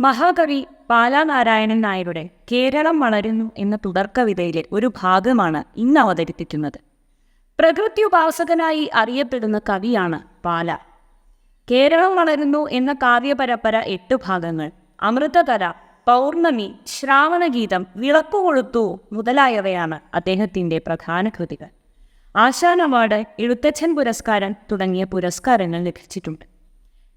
മഹാകവി പാലാനാരായണൻ നായരുടെ കേരളം വളരുന്നു എന്ന തുടർക്കവിതയിലെ ഒരു ഭാഗമാണ് ഇന്ന് അവതരിപ്പിക്കുന്നത്. പ്രകൃതി ഉപാസകനായി അറിയപ്പെടുന്ന കവിയാണ് പാല കേരളം വളരുന്നു എന്ന കാവ്യപരമ്പര എട്ട് ഭാഗങ്ങൾ അമൃതകല പൗർണമി ശ്രാവണഗീതം വിളക്കുകൊളുത്തു മുതലായവയാണ് അദ്ദേഹത്തിന്റെ പ്രധാന കൃതികൾ. ആശാൻ അവാർഡ് എഴുത്തച്ഛൻ പുരസ്കാരം തുടങ്ങിയ പുരസ്കാരങ്ങൾ ലഭിച്ചിട്ടുണ്ട്.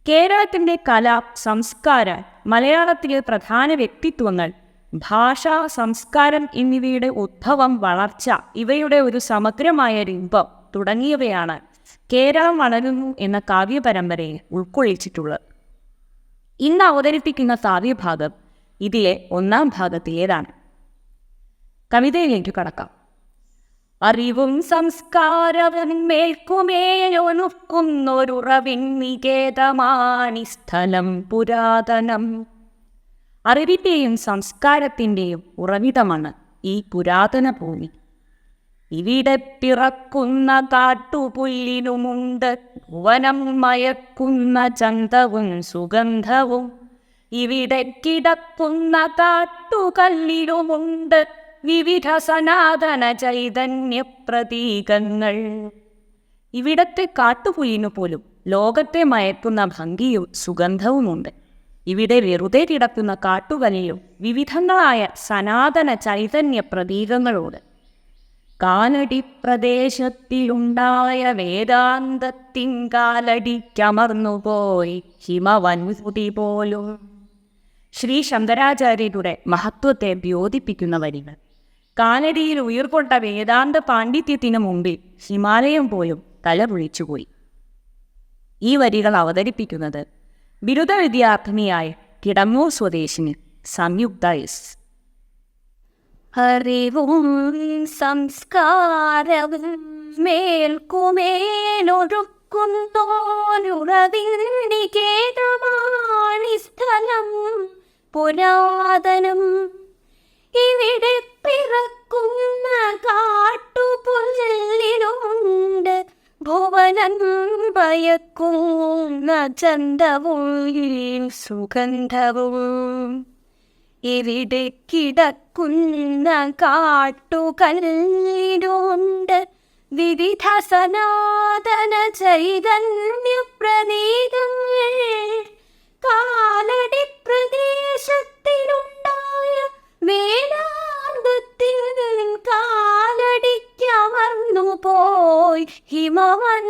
കേരളത്തിന്റെ കല സംസ്കാരം മലയാളത്തിലെ പ്രധാന വ്യക്തിത്വങ്ങൾ ഭാഷ സംസ്കാരം എന്നിവയുടെ ഉദ്ഭവം വളർച്ച ഇവയുടെ ഒരു സമഗ്രമായ രൂപം തുടങ്ങിയവയാണ് കേരളം വളരുന്നു എന്ന കാവ്യപരമ്പരയെ ഉൾക്കൊള്ളിച്ചിട്ടുള്ളത്. ഇന്ന് അവതരിപ്പിക്കുന്ന കാവ്യഭാഗം ഇതിലെ ഒന്നാം ഭാഗത്തിലേതാണ്. കവിതയിലേക്ക് കടക്കാം. അറിവും സംസ്കാരവും മേൽക്കുമേലൊനുക്കുന്നൊരുറവിൻ നികേതമാണി സ്ഥലം പുരാതനം. അറിവിന്റെയും സംസ്കാരത്തിന്റെയും ഉറവിടമാണ് ഈ പുരാതന ഭൂമി. ഇവിടെ പിറക്കുന്ന കാട്ടുപുല്ലിനുമുണ്ട് ഭുവനം മയക്കുന്ന ചന്തവും സുഗന്ധവും. ഇവിടെ കിടക്കുന്ന കാട്ടുകല്ലിലുമുണ്ട് വിവിധ സനാതന ചൈതന്യ പ്രതീകങ്ങൾ. ഇവിടത്തെ കാട്ടുപുലിനു പോലും ലോകത്തെ മയക്കുന്ന ഭംഗിയും സുഗന്ധവുമുണ്ട്. ഇവിടെ വെറുതെ കിടക്കുന്ന കാട്ടുകലയും വിവിധങ്ങളായ സനാതന ചൈതന്യ പ്രതീകങ്ങളോട്. കാലടി പ്രദേശത്തിലുണ്ടായ വേദാന്തത്തിങ്കാലടിക്കമർന്നുപോയി ഹിമവൻകുതി പോലും. ശ്രീ ശങ്കരാചാര്യരുടെ മഹത്വത്തെ ദ്യോതിപ്പിക്കുന്ന വരികൾ കാലടിയിൽ ഉയർക്കൊണ്ട വേദാന്ത പാണ്ഡിത്യത്തിനു മുമ്പിൽ ഹിമാലയം പോലും തലപൊഴിച്ചുപോയി. ഈ വരികൾ അവതരിപ്പിക്കുന്നത് ബിരുദ വിദ്യാർത്ഥിനിയായ കിടങ്ങൂർ സ്വദേശിന് സംയുക്ത എസ്. അറിവും സംസ്കാരവും പുരാതനം. ഇവിടെ പിറക്കുന്ന കാട്ടുപുല്ലിലുണ്ട് ഭുവനം ഭയക്കുന്ന ചന്തവും സുഗന്ധവും. ഇവിടെ കിടക്കുന്ന കാട്ടുകല്ലിലുണ്ട് വിവിധ സനാതന ചൈതന്യ പ്രതീകങ്ങൾ. കാലടി போய் ஹிமவன்